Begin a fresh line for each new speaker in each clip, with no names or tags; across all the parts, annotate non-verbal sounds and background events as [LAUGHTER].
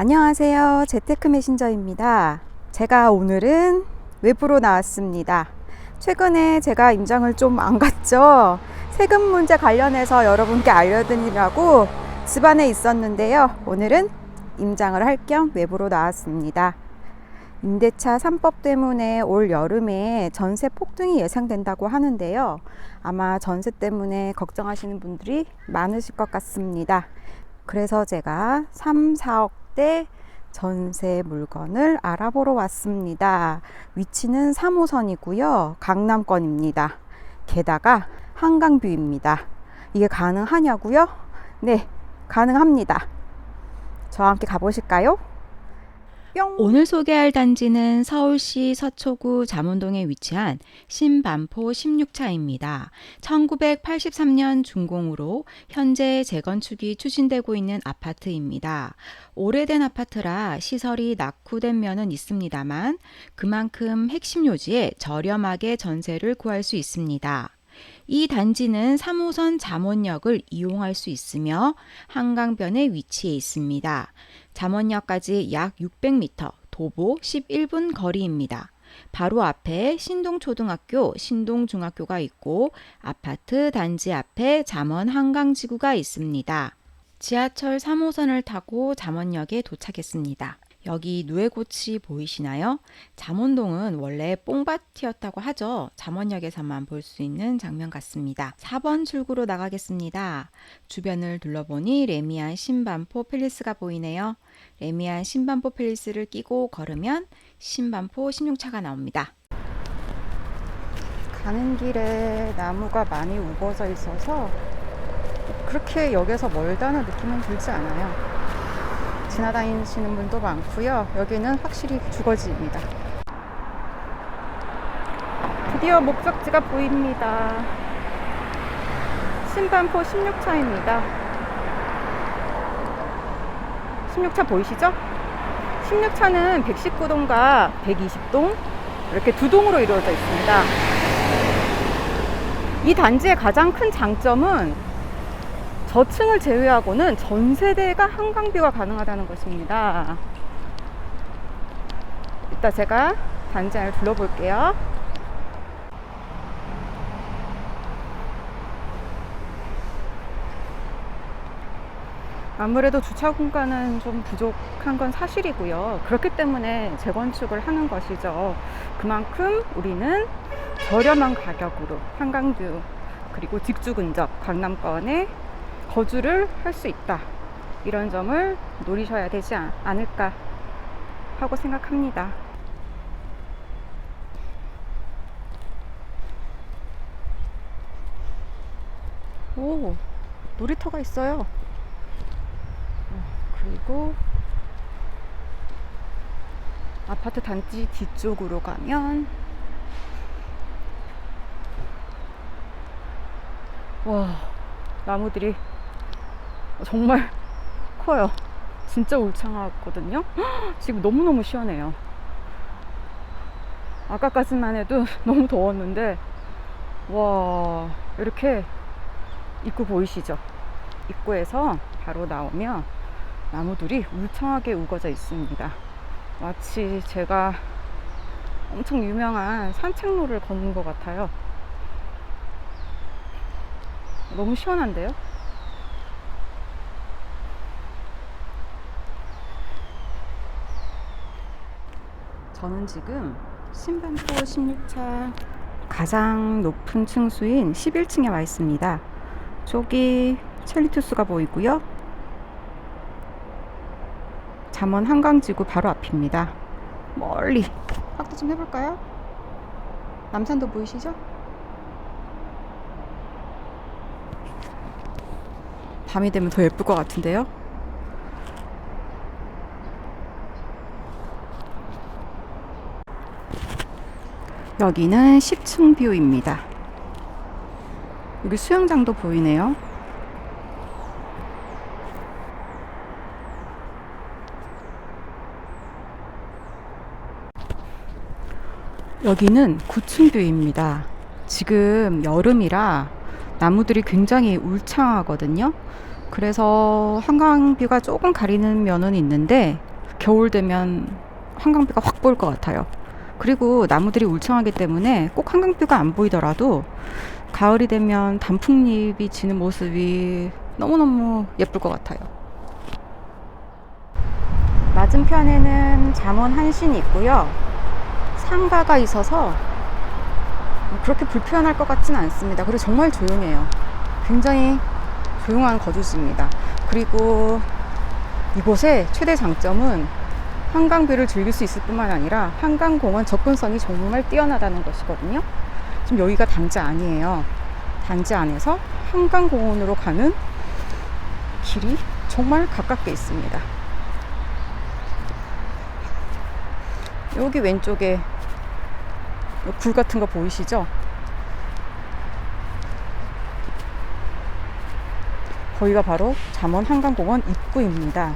안녕하세요. 재테크 메신저입니다. 제가 오늘은 외부로 나왔습니다. 최근에 제가 임장을 좀 안 갔죠. 세금 문제 관련해서 여러분께 알려드리려고 집안에 있었는데요. 오늘은 임장을 할 겸 외부로 나왔습니다. 임대차 3법 때문에 올 여름에 전세 폭등이 예상된다고 하는데요. 아마 전세 때문에 걱정하시는 분들이 많으실 것 같습니다. 그래서 제가 3, 4억 대 전세 물건을 알아보러 왔습니다. 위치는 3호선이고요. 강남권입니다. 게다가 한강뷰입니다. 이게 가능하냐고요? 네, 가능합니다. 저와 함께 가보실까요? 뿅!
오늘 소개할 단지는 서울시 서초구 잠원동에 위치한 신반포 16차입니다. 1983년 준공으로 현재 재건축이 추진되고 있는 아파트입니다. 오래된 아파트라 시설이 낙후된 면은 있습니다만 그만큼 핵심 요지에 저렴하게 전세를 구할 수 있습니다. 이 단지는 3호선 잠원역을 이용할 수 있으며 한강변에 위치해 있습니다. 잠원역까지 약 600m, 도보 11분 거리입니다. 바로 앞에 신동초등학교, 신동중학교가 있고 아파트 단지 앞에 잠원 한강지구가 있습니다. 지하철 3호선을 타고 잠원역에 도착했습니다. 여기 누에고치 보이시나요? 잠원동은 원래 뽕밭이었다고 하죠. 잠원역에서만 볼 수 있는 장면 같습니다. 4번 출구로 나가겠습니다. 주변을 둘러보니 레미안 신반포 팰리스가 보이네요. 레미안 신반포 팰리스를 끼고 걸으면 신반포 16차가 나옵니다.
가는 길에 나무가 많이 우거져 있어서 그렇게 역에서 멀다는 느낌은 들지 않아요. 지나다니시는 분도 많고요. 여기는 확실히 주거지입니다. 드디어 목적지가 보입니다. 신반포 16차입니다. 16차 보이시죠? 16차는 119동과 120동 이렇게 두 동으로 이루어져 있습니다. 이 단지의 가장 큰 장점은 저층을 제외하고는 전 세대가 한강뷰가 가능하다는 것입니다. 이따 제가 단지 안을 둘러볼게요. 아무래도 주차 공간은 좀 부족한 건 사실이고요. 그렇기 때문에 재건축을 하는 것이죠. 그만큼 우리는 저렴한 가격으로 한강뷰 그리고 직주 근접 강남권에 거주를 할 수 있다. 이런 점을 노리셔야 되지 않- 않을까 하고 생각합니다. 오, 놀이터가 있어요. 어, 그리고 아파트 단지 뒤쪽으로 가면 와 나무들이 정말 [LAUGHS] 커요. 진짜 울창하거든요. [GASPS] 지금 너무너무 시원해요. 아까까지만 해도 [LAUGHS] 너무 더웠는데, 와, 이렇게 입구 보이시죠? 입구에서 바로 나오면 나무들이 울창하게 우거져 있습니다. 마치 제가 엄청 유명한 산책로를 걷는 것 같아요. 너무 시원한데요? 저는 지금 신반포 16차 가장 높은 층수인 11층에 와 있습니다. 저기 첼리투스가 보이고요. 잠원 한강지구 바로 앞입니다. 멀리 확대 좀 해볼까요? 남산도 보이시죠? 밤이 되면 더 예쁠 것 같은데요? 여기는 10층 뷰입니다. 여기 수영장도 보이네요. 여기는 9층 뷰입니다. 지금 여름이라 나무들이 굉장히 울창하거든요. 그래서 한강뷰가 조금 가리는 면은 있는데 겨울 되면 한강뷰가 확 보일 것 같아요. 그리고 나무들이 울창하기 때문에 꼭 한강뷰가 안 보이더라도 가을이 되면 단풍잎이 지는 모습이 너무너무 예쁠 것 같아요. 맞은편에는 잠원 한신이 있고요. 상가가 있어서 그렇게 불편할 것 같지는 않습니다. 그리고 정말 조용해요. 굉장히 조용한 거주지입니다. 그리고 이곳의 최대 장점은 한강뷰를 즐길 수 있을 뿐만 아니라 한강공원 접근성이 정말 뛰어나다는 것이거든요. 지금 여기가 단지 아니에요. 단지 안에서 한강공원으로 가는 길이 정말 가깝게 있습니다. 여기 왼쪽에 불 같은 거 보이시죠? 거기가 바로 잠원 한강공원 입구입니다.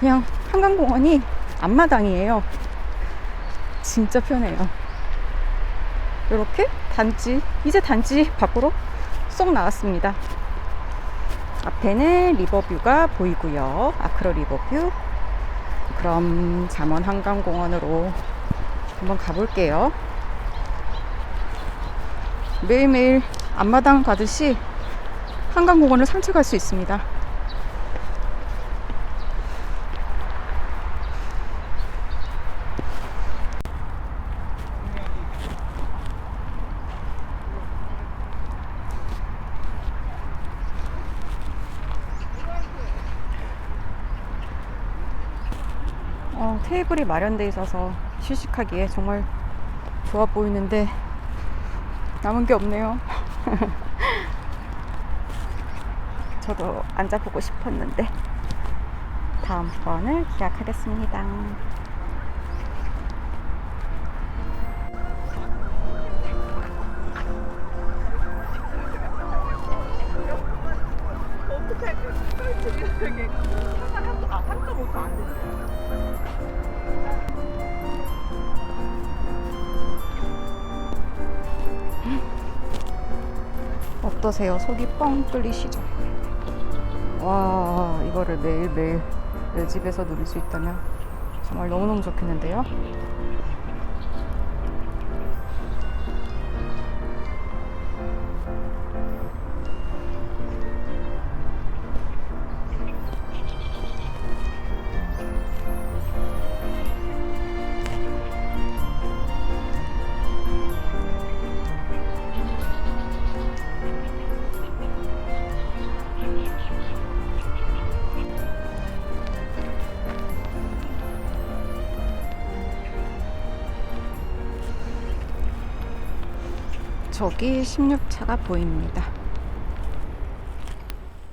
그냥 한강공원이 앞마당이에요. 진짜 편해요. 이렇게 단지, 이제 단지 밖으로 쏙 나왔습니다. 앞에는 리버뷰가 보이고요. 아크로 리버뷰. 그럼 잠원 한강공원으로 한번 가볼게요. 매일매일 앞마당 가듯이 한강공원을 산책할 수 있습니다. 테이블이 마련되어 있어서 휴식하기에 정말 좋아 보이는데 남은 게 없네요. [LAUGHS] 저도 앉아보고 싶었는데 다음번을 기약하겠습니다. 어떠세요? 속이 뻥 뚫리시죠? 와, 이거를 매일매일 내 집에서 누릴 수 있다면 정말 너무너무 좋겠는데요? 저기 16차가 보입니다.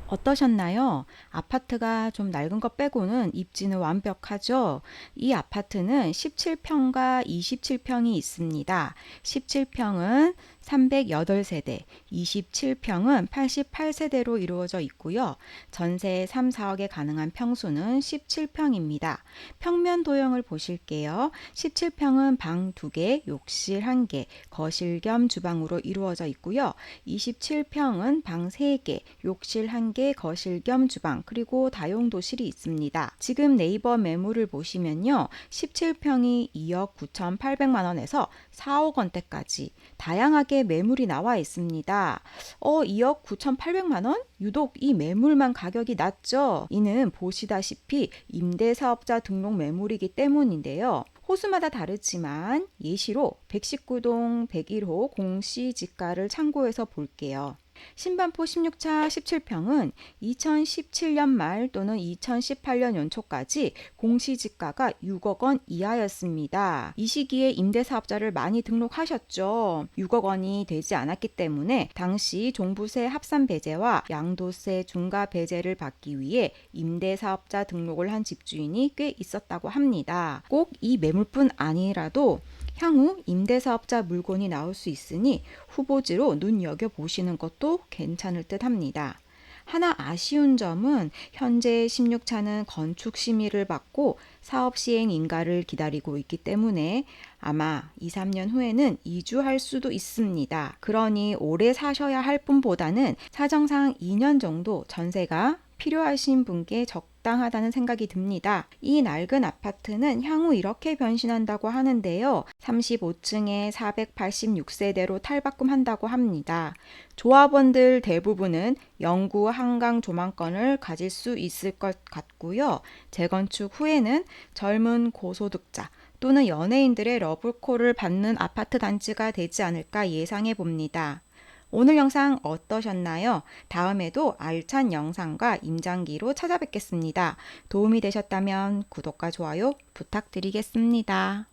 어떠셨나요? 아파트가 좀 낡은 것 빼고는 입지는 완벽하죠? 이 아파트는 17평과 27평이 있습니다. 17평은 308세대, 27평은 88세대로 이루어져 있고요. 전세 3, 4억에 가능한 평수는 17평입니다. 평면 도형을 보실게요. 17평은 방 2개, 욕실 1개, 거실 겸 주방으로 이루어져 있고요. 27평은 방 3개, 욕실 1개, 거실 겸 주방, 그리고 다용도실이 있습니다. 지금 네이버 매물을 보시면요. 17평이 2억 9,800만 원에서 4억 원대까지 다양하게 매물이 나와 있습니다. 어, 2억 9,800만 원? 유독 이 매물만 가격이 낮죠. 이는 보시다시피 임대사업자 등록 매물이기 때문인데요. 호수마다 다르지만 예시로 119동 101호 공시지가를 참고해서 볼게요. 신반포 16차 17평은 2017년 말 또는 2018년 연초까지 공시지가가 6억 원 이하였습니다. 이 시기에 임대사업자를 많이 등록하셨죠. 6억 원이 되지 않았기 때문에 당시 종부세 합산 배제와 양도세 중과 배제를 받기 위해 임대사업자 등록을 한 집주인이 꽤 있었다고 합니다. 꼭 이 매물뿐 아니라도 향후 임대사업자 물건이 나올 수 있으니 후보지로 눈여겨 보시는 것도 괜찮을 듯 합니다. 하나 아쉬운 점은 현재 16차는 건축 심의를 받고 사업 시행 인가를 기다리고 있기 때문에 아마 2, 3년 후에는 이주할 수도 있습니다. 그러니 오래 사셔야 할 분보다는 사정상 2년 정도 전세가 필요하신 분께 적당하다는 생각이 듭니다. 이 낡은 아파트는 향후 이렇게 변신한다고 하는데요. 35층에 486세대로 탈바꿈한다고 합니다. 조합원들 대부분은 영구 한강 조망권을 가질 수 있을 것 같고요. 재건축 후에는 젊은 고소득자 또는 연예인들의 러브콜을 받는 아파트 단지가 되지 않을까 예상해 봅니다. 오늘 영상 어떠셨나요? 다음에도 알찬 영상과 임장기로 찾아뵙겠습니다. 도움이 되셨다면 구독과 좋아요 부탁드리겠습니다.